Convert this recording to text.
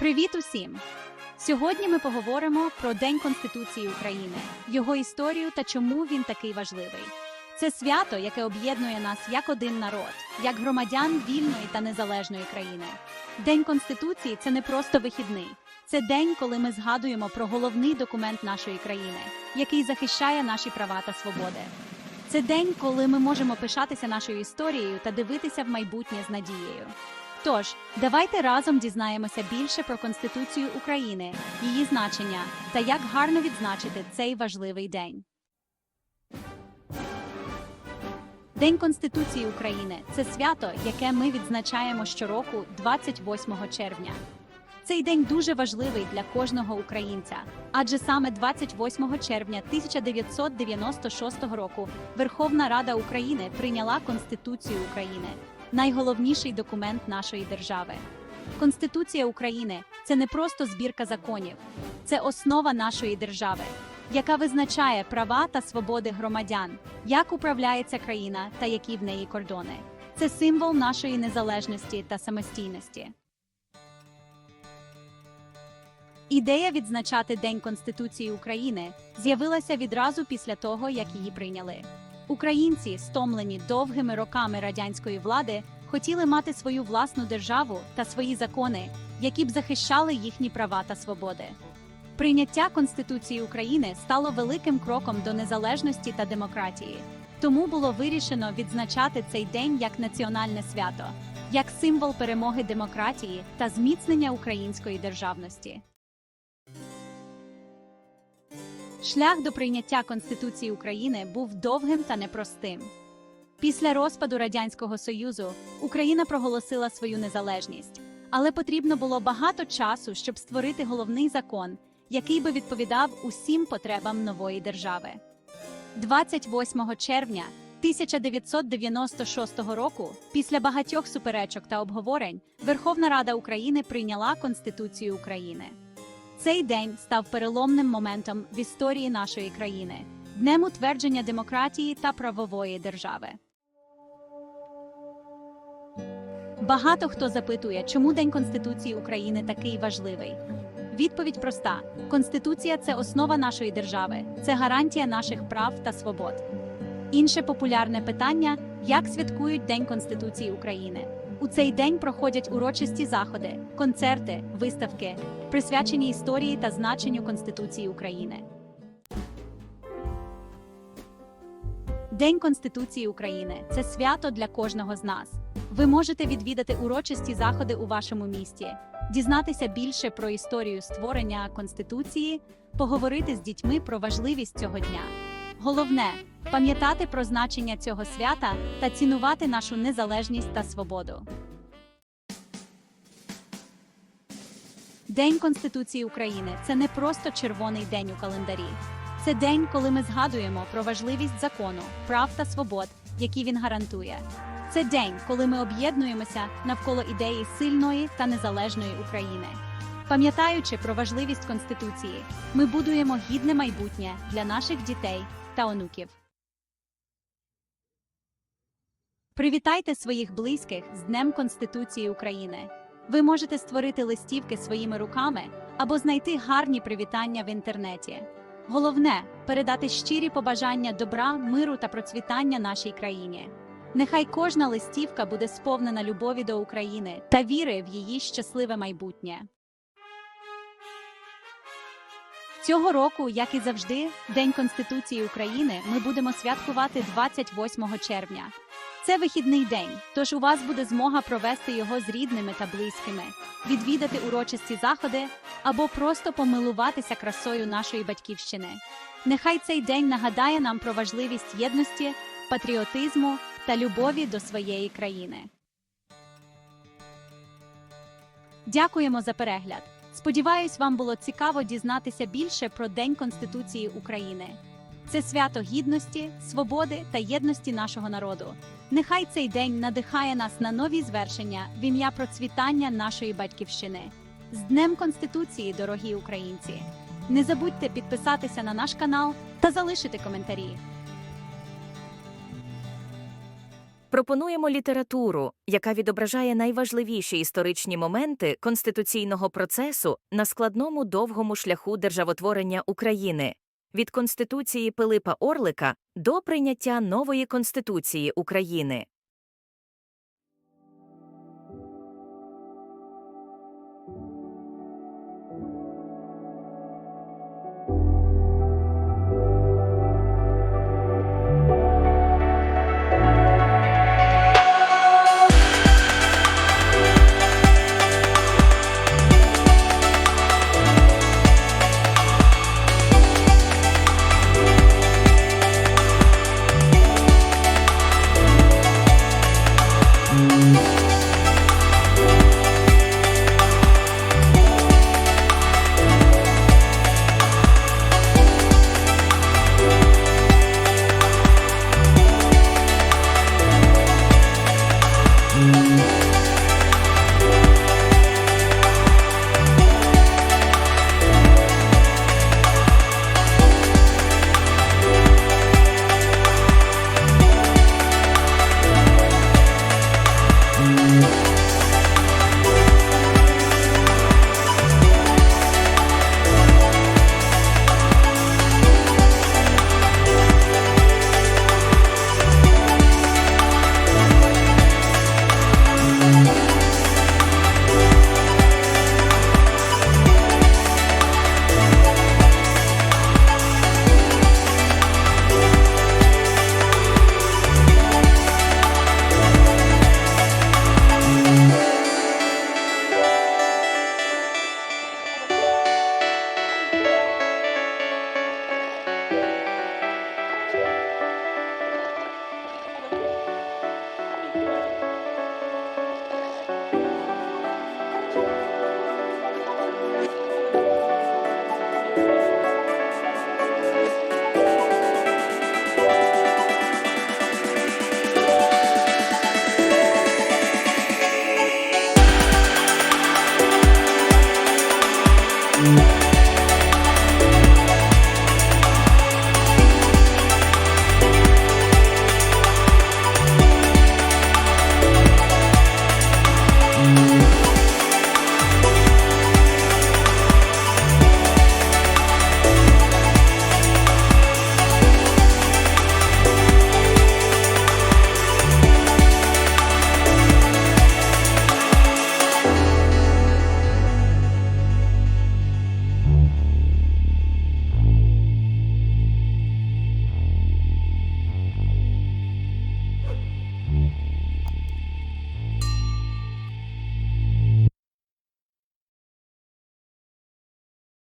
Привіт усім! Сьогодні ми поговоримо про День Конституції України, його історію та чому він такий важливий. Це свято, яке об'єднує нас як один народ, як громадян вільної та незалежної країни. День Конституції це не просто вихідний. Це день, коли ми згадуємо про головний документ нашої країни, який захищає наші права та свободи. Це день, коли ми можемо пишатися нашою історією та дивитися в майбутнє з надією. Тож, давайте разом дізнаємося більше про Конституцію України, її значення та як гарно відзначити цей важливий день. День Конституції України це свято, яке ми відзначаємо щороку 28 червня. Цей день дуже важливий для кожного українця, адже саме 28 червня 1996 року Верховна Рада України прийняла Конституцію України, найголовніший документ нашої держави. Конституція України це не просто збірка законів, це основа нашої держави, яка визначає права та свободи громадян, як управляється країна та які в неї кордони. Це символ нашої незалежності та самостійності. Ідея відзначати День Конституції України з'явилася відразу після того, як її прийняли. Українці, стомлені довгими роками радянської влади, хотіли мати свою власну державу та свої закони, які б захищали їхні права та свободи. Прийняття Конституції України стало великим кроком до незалежності та демократії. Тому було вирішено відзначати цей день як національне свято, як символ перемоги демократії та зміцнення української державності. Шлях до прийняття Конституції України був довгим та непростим. Після розпаду Радянського Союзу Україна проголосила свою незалежність, але потрібно було багато часу, щоб створити головний закон, який би відповідав усім потребам нової держави. 28 червня 1996 року, після багатьох суперечок та обговорень, Верховна Рада України прийняла Конституцію України. Цей день став переломним моментом в історії нашої країни, днем утвердження демократії та правової держави. Багато хто запитує, чому День Конституції України такий важливий. Відповідь проста: Конституція це основа нашої держави, це гарантія наших прав та свобод. Інше популярне питання: як святкують День Конституції України? У цей день проходять урочисті заходи, концерти, виставки, присвячені історії та значенню Конституції України. День Конституції України це свято для кожного з нас. Ви можете відвідати урочисті заходи у вашому місті, дізнатися більше про історію створення Конституції, поговорити з дітьми про важливість цього дня. Головне пам'ятати про значення цього свята та цінувати нашу незалежність та свободу. День Конституції України це не просто червоний день у календарі. Це день, коли ми згадуємо про важливість закону, прав та свобод, які він гарантує. Це день, коли ми об'єднуємося навколо ідеї сильної та незалежної України. Пам'ятаючи про важливість Конституції, ми будуємо гідне майбутнє для наших дітей та онуків. Привітайте своїх близьких з Днем Конституції України. Ви можете створити листівки своїми руками або знайти гарні привітання в інтернеті. Головне передати щирі побажання добра, миру та процвітання нашій країні. Нехай кожна листівка буде сповнена любові до України та віри в її щасливе майбутнє. Цього року, як і завжди, День Конституції України ми будемо святкувати 28 червня. Це вихідний день, тож у вас буде змога провести його з рідними та близькими, відвідати урочисті заходи або просто помилуватися красою нашої батьківщини. Нехай цей день нагадає нам про важливість єдності, патріотизму та любові до своєї країни. Дякуємо за перегляд. Сподіваюсь, вам було цікаво дізнатися більше про День Конституції України. Це свято гідності, свободи та єдності нашого народу. Нехай цей день надихає нас на нові звершення в ім'я процвітання нашої батьківщини. З Днем Конституції, дорогі українці! Не забудьте підписатися на наш канал та залишити коментарі. Пропонуємо літературу, яка відображає найважливіші історичні моменти конституційного процесу на складному довгому шляху державотворення України від Конституції Пилипа Орлика до прийняття нової Конституції України.